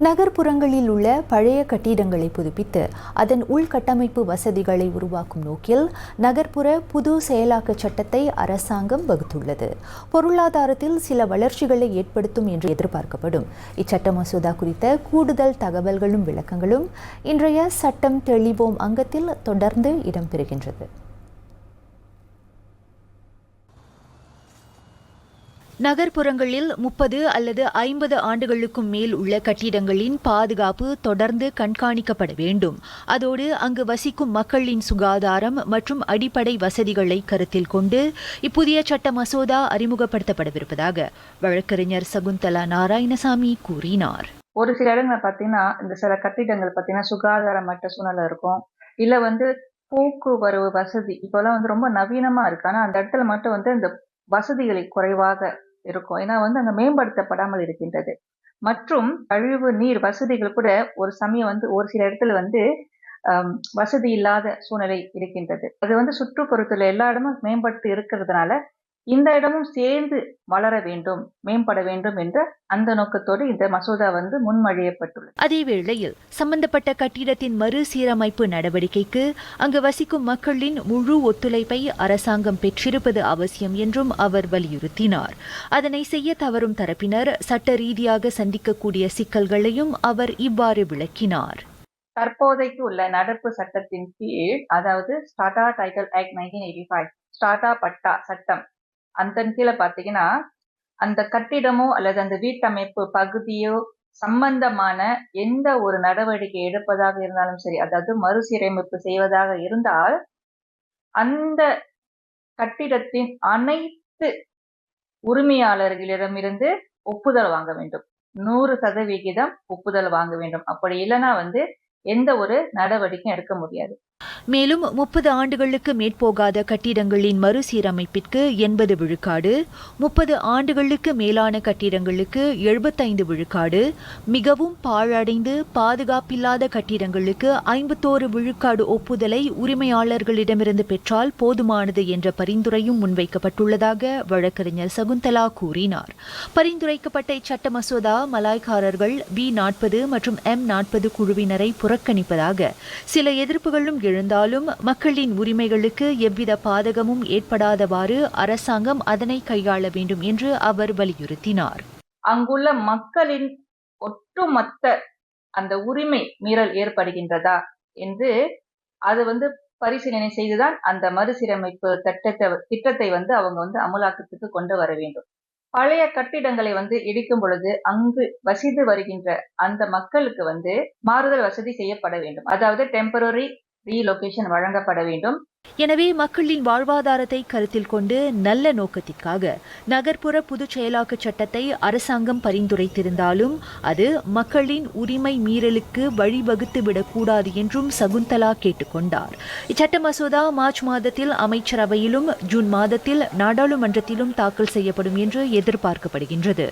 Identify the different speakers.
Speaker 1: நகர்ப்புறங்களில் உள்ள பழைய கட்டிடங்களை புதுப்பித்து அதன் உள்கட்டமைப்பு வசதிகளை உருவாக்கும் நோக்கில் நகர்ப்புற புது செயலாக்க சட்டத்தை அரசாங்கம் வகுத்துள்ளது. பொருளாதாரத்தில் சில வளர்ச்சிகளை ஏற்படுத்தும் என்று எதிர்பார்க்கப்படும். இச்சட்ட மசோதா குறித்த கூடுதல் தகவல்களும் விளக்கங்களும் இன்றைய சட்டம் தெளிவோம் அங்கத்தில் தொடர்ந்து இடம்பெறுகின்றது. நகர்ப்புறங்களில் முப்பது அல்லது ஐம்பது ஆண்டுகளுக்கும் மேல் உள்ள கட்டிடங்களின் பாதுகாப்பு தொடர்ந்து கண்காணிக்கப்பட வேண்டும். அதோடு அங்கு வசிக்கும் மக்களின் சுகாதாரம் மற்றும் அடிப்படை வசதிகளை கருத்தில் கொண்டு இப்புதிய சட்ட மசோதா அறிமுகப்படுத்தப்படவிருப்பதாக வழக்கறிஞர் சகுந்தலா நாராயணசாமி கூறினார்.
Speaker 2: ஒரு சில இடங்களை பார்த்தீங்கன்னா இந்த சில கட்டிடங்கள் பார்த்தீங்கன்னா சுகாதாரமற்ற சூழ்நிலை இருக்கும். இல்லை வந்து போக்குவரவு வசதி இப்போல்லாம் வந்து ரொம்ப நவீனமா இருக்கு. ஆனா அந்த இடத்துல மட்டும் வந்து இந்த வசதிகளை குறைவாக இருக்கும். ஏன்னா வந்து அங்கே மேம்படுத்தப்படாமல் இருக்கின்றது. மற்றும் கழிவு நீர் வசதிகள் கூட ஒரு சமயம் வந்து ஒரு சில இடத்துல வந்து வசதி இல்லாத சூழ்நிலை இருக்கின்றது. அது வந்து சுற்றுப்புறத்துல எல்லா இடமும் மேம்பட்டு இருக்கிறதுனால இந்த இடமும் சேர்ந்து வளர வேண்டும் மேம்பட வேண்டும் என்ற அந்த நோக்கத்தோடு இந்த மசோதா வந்து முன்மொழியப்பட்டுள்ளது.
Speaker 1: அதேவேளையில் சம்பந்தப்பட்ட கட்டிடத்தின் மறுசீரமைப்பு நடவடிக்கைக்கு அங்கு வசிக்கும் மக்களின் முழு ஒத்துழைப்பை அரசாங்கம் பெற்றிருப்பது அவசியம் என்றும் அவர் வலியுறுத்தினார். அதனை செய்ய தவறும் தரப்பினர் சட்ட ரீதியாக சந்திக்கக்கூடிய சிக்கல்களையும் அவர் இவ்வாறு விளக்கினார்.
Speaker 2: தற்போதைக்கு உள்ள நடப்பு சட்டத்தின் கீழ் அதாவது ஸ்டாட்டா title act nineteen eighty five ஸ்டாட்டா பட்டா சட்டம் அதன் கீழே பார்த்தீங்கன்னா அந்த கட்டிடமோ அல்லது அந்த வீட்டமைப்பு பகுதியோ சம்பந்தமான எந்த ஒரு நடவடிக்கை எடுப்பதாக இருந்தாலும் சரி அதாவது மறுசீரமைப்பு செய்வதாக இருந்தால் அந்த கட்டிடத்தின் அனைத்து உரிமையாளர்களிடமிருந்து ஒப்புதல் வாங்க வேண்டும். நூறு சதவிகிதம் ஒப்புதல் வாங்க வேண்டும். அப்படி இல்லைன்னா வந்து எந்த ஒரு நடவடிக்கையும் எடுக்க முடியாது.
Speaker 1: மேலும் முப்பது ஆண்டுகளுக்கு மேற்போகாத கட்டிடங்களின் மறுசீரமைப்பிற்கு எண்பது விழுக்காடு முப்பது ஆண்டுகளுக்கு மேலான கட்டிடங்களுக்கு எழுபத்தைந்து விழுக்காடு மிகவும் பாழடைந்து பாதுகாப்பில்லாத கட்டிடங்களுக்கு ஐம்பத்தோரு விழுக்காடு ஒப்புதலை உரிமையாளர்களிடமிருந்து பெற்றால் போதுமானது என்ற பரிந்துரையும் முன்வைக்கப்பட்டுள்ளதாக வழக்கறிஞர் சகுந்தலா கூறினார். பரிந்துரைக்கப்பட்ட இச்சட்ட மசோதா மலாய்க்காரர்கள் பி நாற்பது மற்றும் எம் நாற்பது குழுவினரை புறக்கணிப்பதாக சில எதிர்ப்புகளும் இருந்தாலும் மக்களின் உரிமைகளுக்கு எவ்வித பாதகமும் ஏற்படாதவாறு அரசாங்கம் அதனை கையாள வேண்டும் என்று அவர் வலியுறுத்தினார்.
Speaker 2: அங்குள்ள மக்களின் ஒட்டுமொத்த அந்த உரிமை மீறல் ஏற்படுகின்றதா என்று அது வந்து பரிசீலனை செய்துதான் அந்த மறுசீரமைப்பு திட்டத்தை திட்டத்தை வந்து அவங்க வந்து அமலாக்கத்துக்கு கொண்டு வர வேண்டும். பழைய கட்டிடங்களை வந்து இடிக்கும் பொழுது அங்கு வசித்து வருகின்ற அந்த மக்களுக்கு வந்து மாறுதல் வசதி செய்யப்பட வேண்டும். அதாவது டெம்பரரி ரீலொகேஷன் வழங்கப்பட வேண்டும்.
Speaker 1: எனவே மக்களின் வாழ்வாதாரத்தை கருத்தில் கொண்டு நல்ல நோக்கத்திற்காக நகர்ப்புற பொதுச் செயலாக்க சட்டத்தை அரசாங்கம் பரிந்துரைத்திருந்தாலும் அது மக்களின் உரிமை மீறலுக்கு வழிவகுத்து விடக்கூடாது என்றும் சகுந்தலா கேட்டுக்கொண்டார். இச்சட்ட மசோதா மார்ச் மாதத்தில் அமைச்சரவையிலும் ஜூன் மாதத்தில் நாடாளுமன்றத்திலும் தாக்கல் செய்யப்படும் என்று எதிர்பார்க்கப்படுகின்றது.